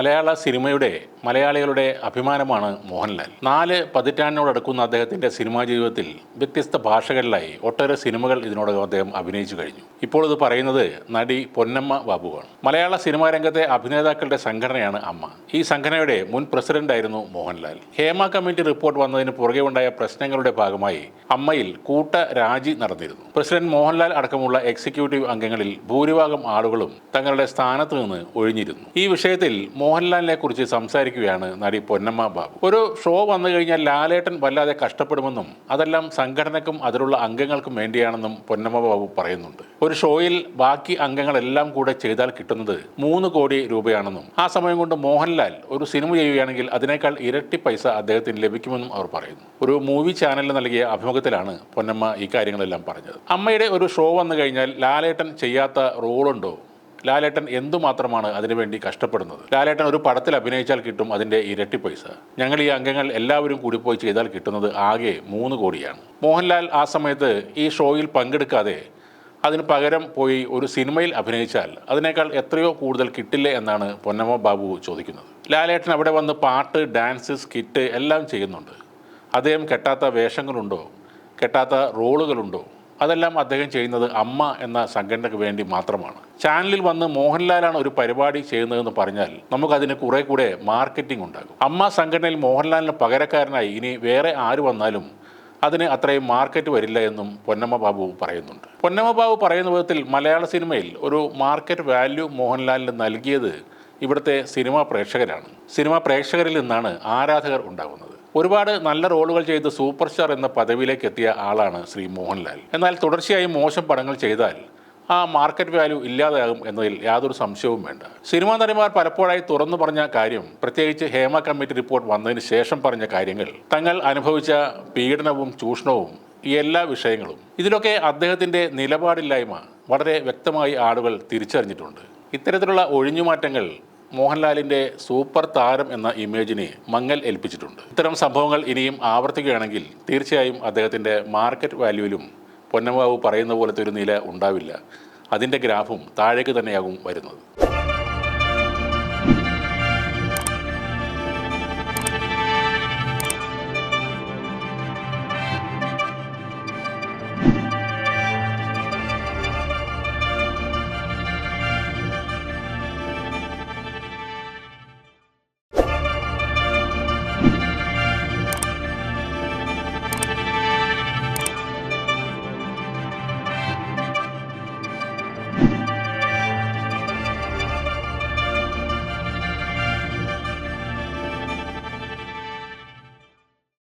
മലയാള സിനിമയുടെ മലയാളികളുടെ അഭിമാനമാണ് മോഹൻലാൽ. നാല് പതിറ്റാണ്ടിനോടടുക്കുന്ന അദ്ദേഹത്തിന്റെ സിനിമാ ജീവിതത്തിൽ വ്യത്യസ്ത ഭാഷകളിലായി ഒട്ടേറെ സിനിമകൾ ഇതിനോടകം അദ്ദേഹം അഭിനയിച്ചു കഴിഞ്ഞു. ഇപ്പോൾ ഇത് പറയുന്നത് നടി പൊന്നമ്മ ബാബുവാണ്. മലയാള സിനിമാ രംഗത്തെ അഭിനേതാക്കളുടെ സംഘടനയാണ് അമ്മ. ഈ സംഘടനയുടെ മുൻ പ്രസിഡന്റായിരുന്നു മോഹൻലാൽ. ഹേമ കമ്മിറ്റി റിപ്പോർട്ട് വന്നതിന് പുറകെ ഉണ്ടായ പ്രശ്നങ്ങളുടെ ഭാഗമായി അമ്മയിൽ കൂട്ട രാജി നടന്നിരുന്നു. പ്രസിഡന്റ് മോഹൻലാൽ അടക്കമുള്ള എക്സിക്യൂട്ടീവ് അംഗങ്ങളിൽ ഭൂരിഭാഗം ആളുകളും തങ്ങളുടെ സ്ഥാനത്ത് നിന്ന് ഒഴിഞ്ഞിരുന്നു. ഈ വിഷയത്തിൽ മോഹൻലാലിനെ കുറിച്ച് സംസാരിക്കുകയാണ് നടി പൊന്നമ്മ ബാബു. ഒരു ഷോ വന്നു കഴിഞ്ഞാൽ ലാലേട്ടൻ വല്ലാതെ കഷ്ടപ്പെടുമെന്നും അതെല്ലാം സംഘടനക്കും അതിലുള്ള അംഗങ്ങൾക്കും വേണ്ടിയാണെന്നും പൊന്നമ്മ ബാബു പറയുന്നുണ്ട്. ഒരു ഷോയിൽ ബാക്കി അംഗങ്ങളെല്ലാം കൂടെ ചെയ്താൽ കിട്ടുന്നത് മൂന്ന് കോടി രൂപയാണെന്നും ആ സമയം കൊണ്ട് മോഹൻലാൽ ഒരു സിനിമ ചെയ്യുകയാണെങ്കിൽ അതിനേക്കാൾ ഇരട്ടി പൈസ അദ്ദേഹത്തിന് ലഭിക്കുമെന്നും അവർ പറയുന്നു. ഒരു മൂവി ചാനലിന് നൽകിയ അഭിമുഖത്തിലാണ് പൊന്നമ്മ ഈ കാര്യങ്ങളെല്ലാം പറഞ്ഞത്. അമ്മയുടെ ഒരു ഷോ വന്നു കഴിഞ്ഞാൽ ലാലേട്ടൻ ചെയ്യാത്ത റോളുണ്ടോ? ലാലേട്ടൻ എന്തുമാത്രമാണ് അതിനുവേണ്ടി കഷ്ടപ്പെടുന്നത്? ലാലേട്ടൻ ഒരു പടത്തിൽ അഭിനയിച്ചാൽ കിട്ടും അതിന്റെ ഇരട്ടി പൈസ. ഞങ്ങൾ ഈ അംഗങ്ങൾ എല്ലാവരും കൂടി പോയി ചെയ്താൽ കിട്ടുന്നത് ആകെ മൂന്ന് കോടിയാണ്. മോഹൻലാൽ ആ സമയത്ത് ഈ ഷോയിൽ പങ്കെടുക്കാതെ അതിന് പകരം പോയി ഒരു സിനിമയിൽ അഭിനയിച്ചാൽ അതിനേക്കാൾ എത്രയോ കൂടുതൽ കിട്ടില്ലേ എന്നാണ് പൊന്നമ്മ ബാബു ചോദിക്കുന്നത്. ലാലേട്ടൻ അവിടെ വന്ന് പാട്ട് ഡാൻസ് സ്കിറ്റ് എല്ലാം ചെയ്യുന്നുണ്ട്. അദ്ദേഹം കെട്ടാത്ത വേഷങ്ങളുണ്ടോ? കെട്ടാത്ത റോളുകളുണ്ടോ? അതെല്ലാം അദ്ദേഹം ചെയ്യുന്നത് അമ്മ എന്ന സംഘടനയ്ക്ക് വേണ്ടി മാത്രമാണ്. ചാനലിൽ വന്ന് മോഹൻലാലാണ് ഒരു പരിപാടി ചെയ്യുന്നതെന്ന് പറഞ്ഞാൽ നമുക്കതിന് കുറെ കൂടെ മാർക്കറ്റിംഗ് ഉണ്ടാകും. അമ്മ സംഘടനയിൽ മോഹൻലാലിന് പകരക്കാരനായി ഇനി വേറെ ആര് വന്നാലും അതിന് അത്രയും മാർക്കറ്റ് വരില്ല എന്നും പൊന്നമ്മ ബാബു പറയുന്നുണ്ട്. പൊന്നമ്മ ബാബു പറയുന്ന വിധത്തിൽ മലയാള സിനിമയിൽ ഒരു മാർക്കറ്റ് വാല്യൂ മോഹൻലാലിന് നൽകിയത് ഇവിടുത്തെ സിനിമാ പ്രേക്ഷകരാണ്. സിനിമാ പ്രേക്ഷകരിൽ നിന്നാണ് ആരാധകർ ഉണ്ടാകുന്നത്. ഒരുപാട് നല്ല റോളുകൾ ചെയ്ത് സൂപ്പർ സ്റ്റാർ എന്ന പദവിയിലേക്ക് എത്തിയ ആളാണ് ശ്രീ മോഹൻലാൽ. എന്നാൽ തുടർച്ചയായി മോശം പടങ്ങൾ ചെയ്താൽ ആ മാർക്കറ്റ് വാല്യൂ ഇല്ലാതാകും എന്നതിൽ യാതൊരു സംശയവും വേണ്ട. സിനിമാ നടിമാർ പലപ്പോഴായി തുറന്നു പറഞ്ഞ കാര്യം പ്രത്യേകിച്ച് ഹേമ കമ്മിറ്റി റിപ്പോർട്ട് വന്നതിന് ശേഷം പറഞ്ഞ കാര്യങ്ങൾ തങ്ങൾ അനുഭവിച്ച പീഡനവും ചൂഷണവും ഈ എല്ലാ വിഷയങ്ങളും ഇതിലൊക്കെ അദ്ദേഹത്തിന്റെ നിലപാടില്ലായ്മ വളരെ വ്യക്തമായി ആളുകൾ തിരിച്ചറിഞ്ഞിട്ടുണ്ട്. ഇത്തരത്തിലുള്ള ഒഴിഞ്ഞുമാറ്റങ്ങൾ മോഹൻലാലിന്റെ സൂപ്പർ താരം എന്ന ഇമേജിനെ മങ്ങൽ ഏൽപ്പിച്ചിട്ടുണ്ട്. ഇത്തരം സംഭവങ്ങൾ ഇനിയും ആവർത്തിക്കുകയാണെങ്കിൽ തീർച്ചയായും അദ്ദേഹത്തിന്റെ മാർക്കറ്റ് വാല്യൂവിലും പൊന്നമ്മാവ് പറയുന്ന പോലത്തെ ഒരു നില ഉണ്ടാവില്ല. അതിന്റെ ഗ്രാഫും താഴേക്ക് തന്നെയാകും വരുന്നത്.